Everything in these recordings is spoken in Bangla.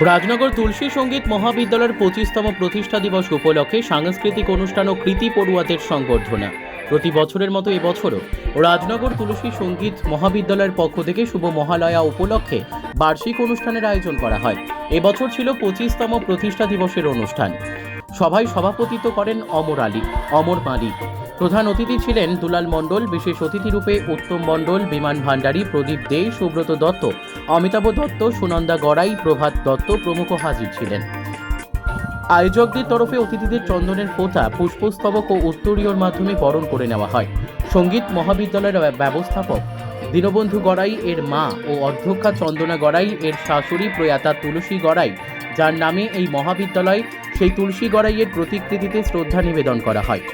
রাজনগর তুলসী সংগীত মহাবিদ্যালয়ের পঁচিশতম প্রতিষ্ঠা দিবস উপলক্ষে সাংস্কৃতিক অনুষ্ঠান ও কৃতি পড়ুয়াদের সংবর্ধনা। প্রতি বছরের মতো এবছরও রাজনগর তুলসী সংগীত মহাবিদ্যালয়ের পক্ষ থেকে শুভ মহালয়া উপলক্ষে বার্ষিক অনুষ্ঠানের আয়োজন করা হয়। এবছর ছিল পঁচিশতম প্রতিষ্ঠা দিবসের অনুষ্ঠান। সভায় সভাপতিত্ব করেন অমর আলী, অমর মালিক প্রধান অতিথি ছিলেন দুলাল মণ্ডল, বিশেষ অতিথিরূপে উত্তম মণ্ডল, বিমান ভান্ডারী প্রদীপ দে, সুব্রত দত্ত, অমিতাভ দত্ত, সুনন্দা গড়াই, প্রভাত দত্ত প্রমুখ হাজির ছিলেন। আয়োজকদের তরফে অতিথিদের চন্দনের ফোঁটা, পুষ্পস্তবক ও উত্তরীয়র মাধ্যমে বরণ করে নেওয়া হয়। সংগীত মহাবিদ্যালয়ের ব্যবস্থাপক দীনবন্ধু গড়াই এর মা ও অধ্যক্ষা চন্দনা গড়াই এর শাশুড়ি প্রয়াতা তুলসী গড়াই, যার নামে এই মহাবিদ্যালয় সেই তুলসী গড়াইয়ের প্রতিকৃতিতে শ্রদ্ধা নিবেদন করা হয়।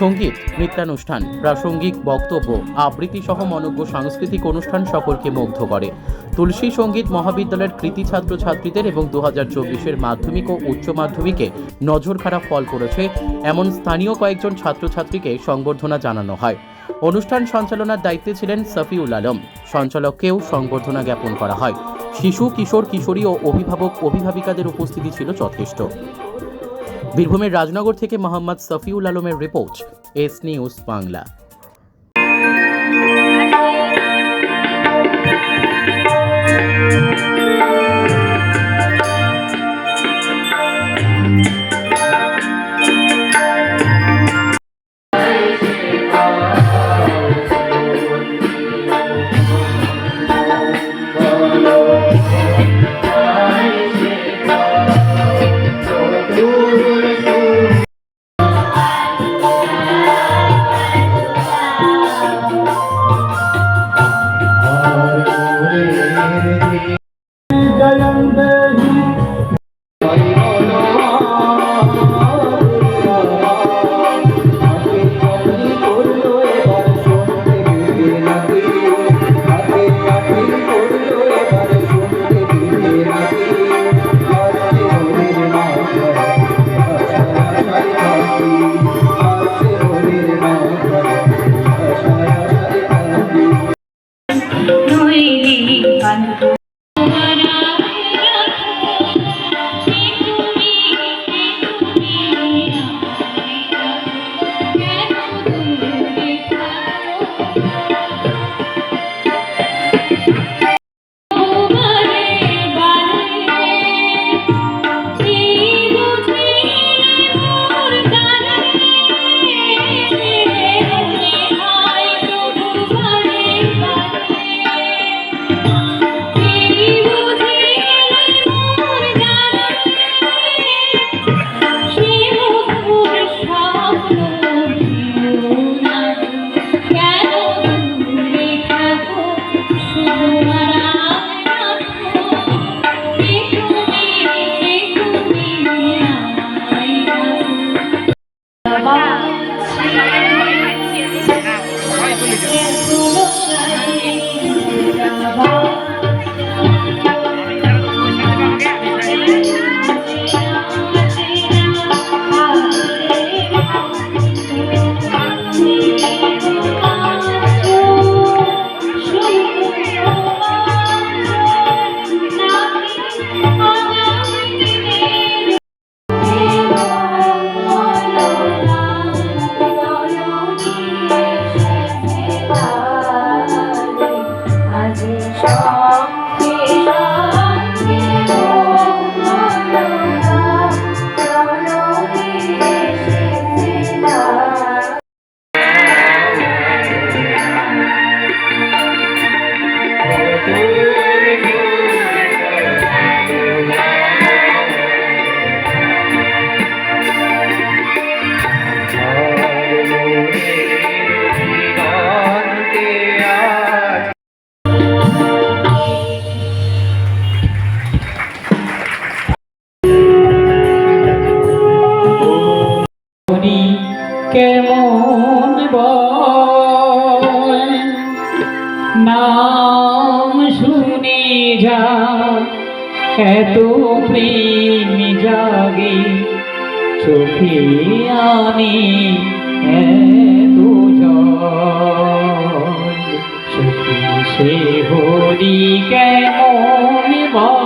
সংগীত, নৃত্যানুষ্ঠান, প্রাসঙ্গিক বক্তব্য আবৃত্তি সহ মনজ্ঞ সাংস্কৃতিক অনুষ্ঠান সকলকে মুগ্ধ করে। তুলসী সংগীত মহাবিদ্যালয়ের কৃতি ছাত্রছাত্রীদের এবং দু হাজার চব্বিশের মাধ্যমিক ও উচ্চ মাধ্যমিকে নজর খারাপ ফল করেছে এমন স্থানীয় কয়েকজন ছাত্রছাত্রীকে সংবর্ধনা জানানো হয়। অনুষ্ঠান সঞ্চালনার দায়িত্বে ছিলেন সফিউল আলম। সঞ্চালককেও সংবর্ধনা জ্ঞাপন করা হয়। শিশু, কিশোর, কিশোরী ও অভিভাবক, অভিভাবিকাদের উপস্থিতি ছিল যথেষ্ট। বীরভূমের রাজনগর থেকে মোহাম্মদ সফিউল আলমের রিপোর্ট এস নিউজ বাংলা নইলি কেমন নাম শুনে যা, এত প্রেম জাগে। চোখে আনে এত সখী সে হরি কেমন বল